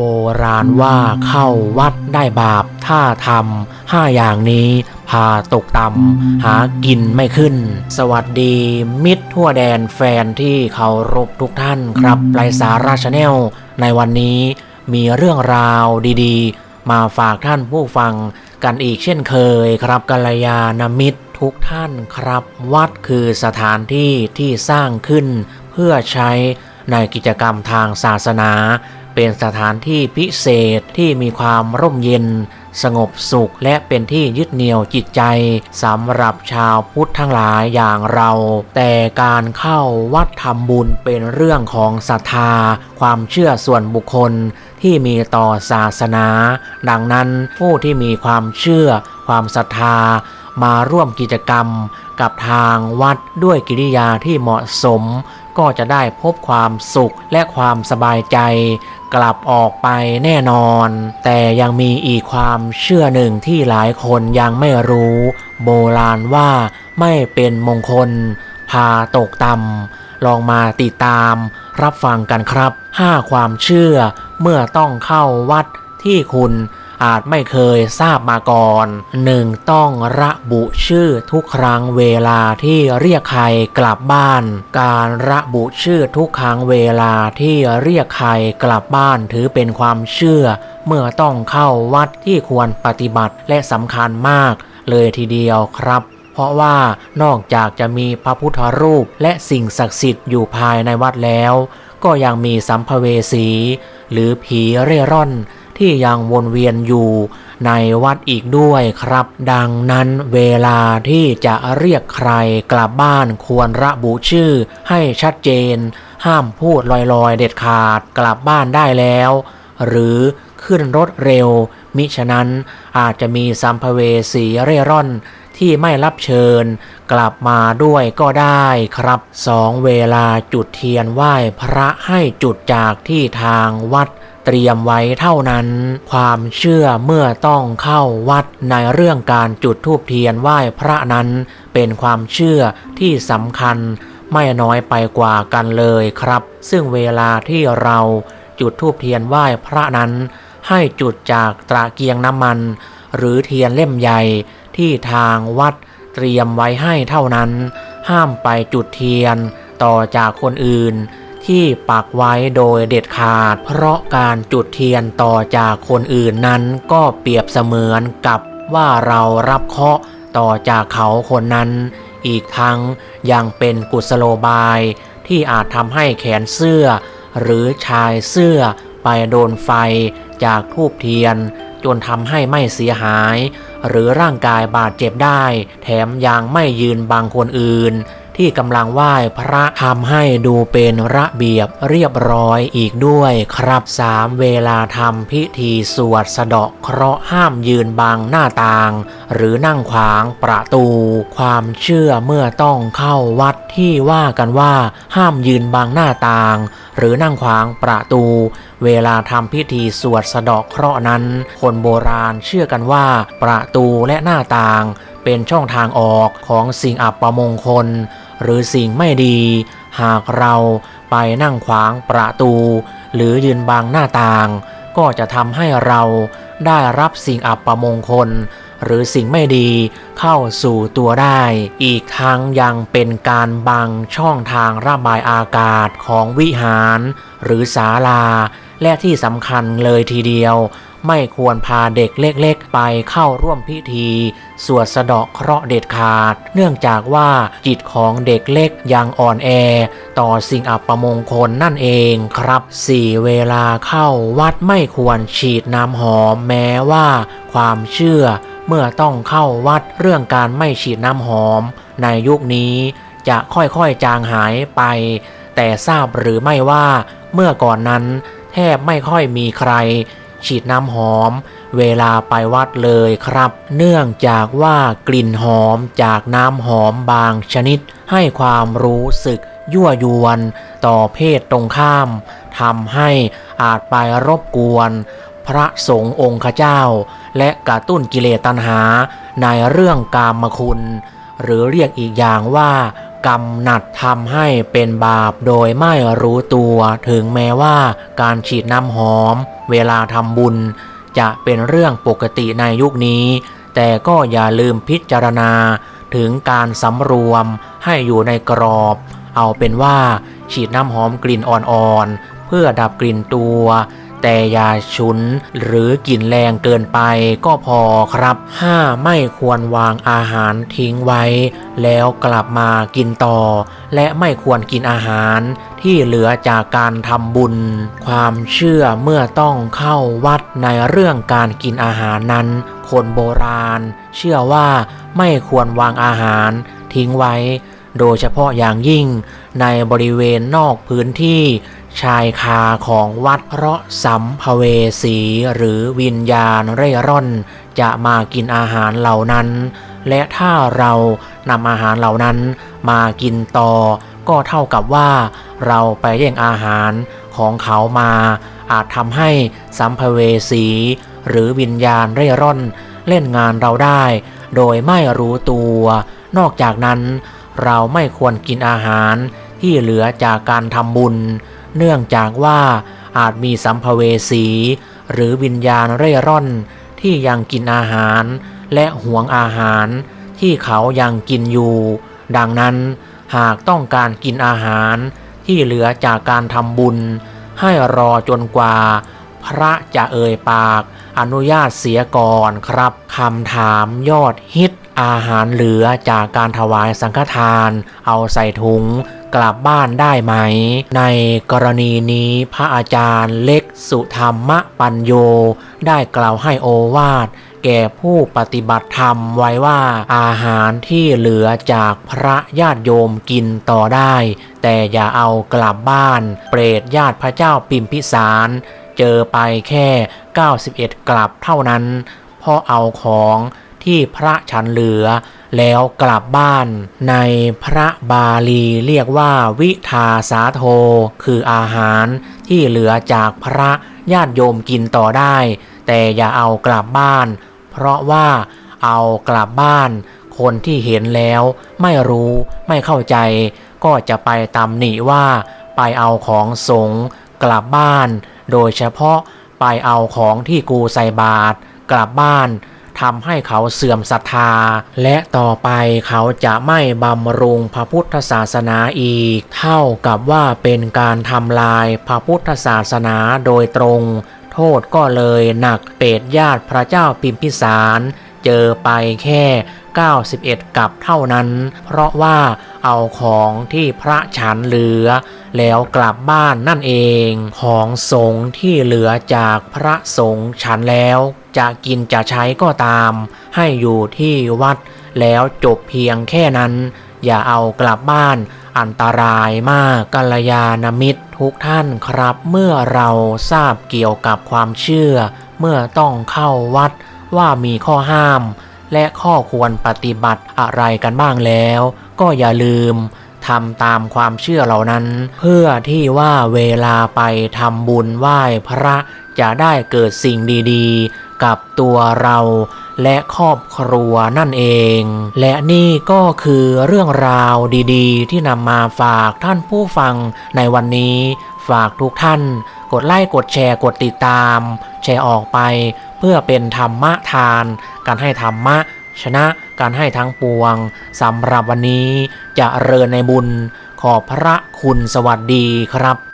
โบราณว่าเข้าวัดได้บาป ถ้าทำห้าอย่างนี้พาตกต่ำหากินไม่ขึ้น สวัสดีมิตรทั่วแดนแฟนที่เคารพทุกท่านครับไรสาราชแนล ในวันนี้มีเรื่องราวดีๆ มาฝากท่านผู้ฟังกันอีกเช่นเคยครับกัลยาณมิตรทุกท่านครับ วัดคือสถานที่ที่สร้างขึ้นเพื่อใช้ในกิจกรรมทางศาสนา เป็นสถานที่พิเศษที่มีความร่มเย็น สงบสุขและเป็นที่ยึดเหนี่ยวจิตใจสำหรับชาวพุทธทั้งหลายอย่างเรา แต่การเข้าวัดทำบุญเป็นเรื่องของศรัทธา ความเชื่อส่วนบุคคลที่มีต่อศาสนา ดังนั้นผู้ที่มีความเชื่อ ความศรัทธามาร่วมกิจกรรมกับทางวัดด้วยกิริยาที่เหมาะสม ก็จะได้พบความสุขและความสบายใจกลับออกไปแน่นอน แต่ยังมีอีกความเชื่อหนึ่งที่หลายคนยังไม่รู้ โบราณว่าไม่เป็นมงคล พาตกต่ำลองมาติดตาม รับฟังกันครับ 5 ความเชื่อเมื่อต้องเข้าวัดที่คุณ อาจไม่เคยทราบมาก่อน 1. ต้องระบุชื่อทุกครั้งเวลาที่เรียกใครกลับบ้าน การระบุชื่อทุกครั้งเวลาที่เรียกใครกลับบ้านถือเป็นความเชื่อ เมื่อต้องเข้าวัดที่ควรปฏิบัติและสำคัญมาก เลยทีเดียวครับเพราะว่านอกจากจะมีพระพุทธรูปและสิ่งศักดิ์สิทธิ์อยู่ภายในวัดแล้ว ก็ยังมีสัมภเวสี หรือผีเร่ร่อน ที่ยังวนเวียนอยู่ในวัดอีกด้วยครับ ดังนั้นเวลาที่จะเรียกใครกลับบ้านควรระบุชื่อให้ชัดเจน ห้ามพูดลอยๆ เด็ดขาดกลับบ้านได้แล้ว หรือขึ้นรถเร็ว มิฉะนั้นอาจจะมีสัมภเวสีเร่ร่อน ที่ไม่รับเชิญ กลับมาด้วยก็ได้ครับสองเวลาจุดเทียนไหว้พระให้จุดจากที่ทางวัดเตรียมไว้เท่านั้น ความเชื่อเมื่อต้องเข้าวัดในเรื่องการจุดธูปเทียนไหว้พระนั้น เป็นความเชื่อที่สำคัญไม่น้อยไปกว่ากันเลยครับ ซึ่งเวลาที่เราจุดธูปเทียนไหว้พระนั้น ให้จุดจากตะเกียงน้ำมัน หรือเทียนเล่มใหญ่ ที่ทางวัดเตรียมไว้ให้เท่านั้น ห้ามไปจุดเทียนต่อจากคนอื่น ที่ปักไว้โดยเด็ดขาด เพราะการจุดเทียนต่อจากคนอื่นนั้นก็เปรียบเสมือนกับว่าเรารับเคราะห์ต่อจากเขาคนนั้น อีกทั้งยังเป็นกุศโลบาย ที่อาจทำให้แขนเสื้อ หรือชายเสื้อไปโดนไฟจากทูบเทียน จนทำให้ไม่เสียหาย หรือร่างกายบาดเจ็บได้ แถมยังไม่ยืนบางคนอื่น ที่กำลังไหว้พระทำให้ดูเป็นระเบียบเรียบร้อยอีกด้วยครับ 3. เวลาทำพิธีสวดสะเดาะเคราะห์ห้ามยืนบังหน้าต่าง หรือนั่งขวางประตู ความเชื่อเมื่อต้องเข้าวัดที่ว่ากันว่า ห้ามยืนบังหน้าต่าง หรือนั่งขวางประตู เวลาทำพิธีสวดสะเดาะเคราะห์นั้น คนโบราณเชื่อกันว่า ประตูและหน้าต่าง เป็นช่องทางออกของสิ่งอัปมงคล หรือสิ่งไม่ดี หากเราไปนั่งขวางประตู หรือยืนบังหน้าต่าง ก็จะทำให้เราได้รับสิ่งอัปมงคล หรือสิ่งไม่ดีเข้าสู่ตัวได้ อีกทั้งยังเป็นการบังช่องทางระบายอากาศของวิหาร หรือศาลาและที่สำคัญเลยทีเดียว ไม่ควรพาเด็กเล็กๆ ไปเข้าร่วมพิธี สวดสะเดาะเคราะห์เด็ดขาด เนื่องจากว่าจิตของเด็กเล็กยังอ่อนแอ ต่อสิ่งอัปมงคลนั่นเองครับ 4. เวลาเข้าวัดไม่ควรฉีดน้ำหอมแม้ว่า ความเชื่อ เมื่อต้องเข้าวัดเรื่องการไม่ฉีดน้ำหอม ในยุคนี้จะค่อยๆจางหายไป แต่ทราบหรือไม่ว่าเมื่อก่อนนั้นแทบไม่ค่อยมีใคร ฉีดน้ำหอม เวลาไปวัดเลยครับ เนื่องจากว่ากลิ่นหอมจากน้ำหอมบางชนิด ให้ความรู้สึกยั่วยวนต่อเพศตรงข้ามทำให้อาจไปรบกวน พระสงฆ์องค์เจ้า และกระตุ้นกิเลสตัณหาในเรื่องกามคุณ หรือเรียกอีกอย่างว่า กำหนัดทำให้เป็นบาปโดยไม่รู้ตัว ถึงแม้ว่าการฉีดน้ำหอม เวลาทำบุญ จะเป็นเรื่องปกติในยุคนี้ แต่ก็อย่าลืมพิจารณา ถึงการสำรวมให้อยู่ในกรอบ เอาเป็นว่าฉีดน้ำหอมกลิ่นอ่อนๆ เพื่อดับกลิ่นตัว แต่อย่าฉุนหรือกลิ่นแรงเกินไปก็พอครับห้าไม่ควรวางอาหารทิ้งไว้ แล้วกลับมากินต่อ และไม่ควรกินอาหารที่เหลือจากการทำบุญ ความเชื่อเมื่อต้องเข้าวัดในเรื่องการกินอาหารนั้น คนโบราณ เชื่อว่าไม่ควรวางอาหารทิ้งไว้ โดยเฉพาะอย่างยิ่งในบริเวณนอกพื้นที่ ชายคาของวัดเพราะสัมภเวสีหรือวิญญาณเร่ร่อน จะมากินอาหารเหล่านั้น และถ้าเรานำอาหารเหล่านั้นมากินต่อ ก็เท่ากับว่า เราไปแย่งอาหารของเขามา อาจทำให้สัมภเวสี หรือวิญญาณเร่ร่อน เล่นงานเราได้ โดยไม่รู้ตัว นอกจากนั้น เราไม่ควรกินอาหารที่เหลือจากการทำบุญ เนื่องจากว่าอาจมีสัมภเวสี หรือวิญญาณเร่ร่อนที่ยังกินอาหาร และหวงอาหาร ที่เขายังกินอยู่ ดังนั้นหากต้องการกินอาหารที่เหลือจากการทำบุญ ให้รอจนกว่า พระจะเอ่ยปาก อนุญาตเสียก่อนครับคำถามยอดฮิตอาหารเหลือจากการถวายสังฆทาน เอาใส่ถุง กลับบ้านได้ไหม ในกรณีนี้พระอาจารย์เล็กสุธรรมปัญโย ได้กล่าวให้โอวาทแก่ผู้ปฏิบัติธรรมไว้ว่าอาหารที่เหลือจากพระญาติโยมกินต่อได้ แต่อย่าเอากลับบ้าน เปรตญาติพระเจ้าปิมพิสารเจอไปแค่ 91 กลับเท่านั้น เพราะเอาของที่พระฉันเหลือ แล้วกลับบ้าน ในพระบาลีเรียกว่าวิทาสาโท คืออาหารที่เหลือจากพระญาติโยมกินต่อได้ แต่อย่าเอากลับบ้าน เพราะว่าเอากลับบ้าน คนที่เห็นแล้วไม่รู้ไม่เข้าใจ ก็จะไปตำหนิว่าไปเอาของสงกลับบ้าน โดยเฉพาะไปเอาของที่กูใส่บาตรกลับบ้าน ทำให้เขาเสื่อมศรัทธา และต่อไปเขาจะไม่บำรุงพระพุทธศาสนาอีก เท่ากับว่าเป็นการทำลายพระพุทธศาสนาโดยตรง โทษก็เลยหนักเปรตญาติพระเจ้าพิมพิสารเจอไปแค่ 91 กับเท่านั้น เพราะว่าเอาของที่พระฉันเหลือ แล้วกลับบ้านนั่นเอง ของสงฆ์ที่เหลือจากพระสงฆ์ฉันแล้ว จะกินจะใช้ก็ตาม ให้อยู่ที่วัด แล้วจบเพียงแค่นั้น อย่าเอากลับบ้านอันตรายมากกัลยาณมิตรทุกท่านครับ เมื่อเราทราบเกี่ยวกับความเชื่อ เมื่อต้องเข้าวัดว่ามีข้อห้าม และข้อควรปฏิบัติอะไรกันบ้างแล้ว ก็อย่าลืมทำตามความเชื่อเหล่านั้น เพื่อที่ว่าเวลาไปทำบุญไหว้พระจะได้เกิดสิ่งดีๆ กับตัวเราและครอบครัวนั่นเอง และนี่ก็คือเรื่องราวดีๆ ที่นำมาฝากท่านผู้ฟังในวันนี้ ฝากทุกท่าน กดไลค์กดแชร์กดติดตาม แชร์ออกไปเพื่อเป็นธรรมะทาน การให้ธรรมะ ชนะการให้ทั้งปวงสำหรับวันนี้จะเริญในบุญขอบพระคุณสวัสดีครับ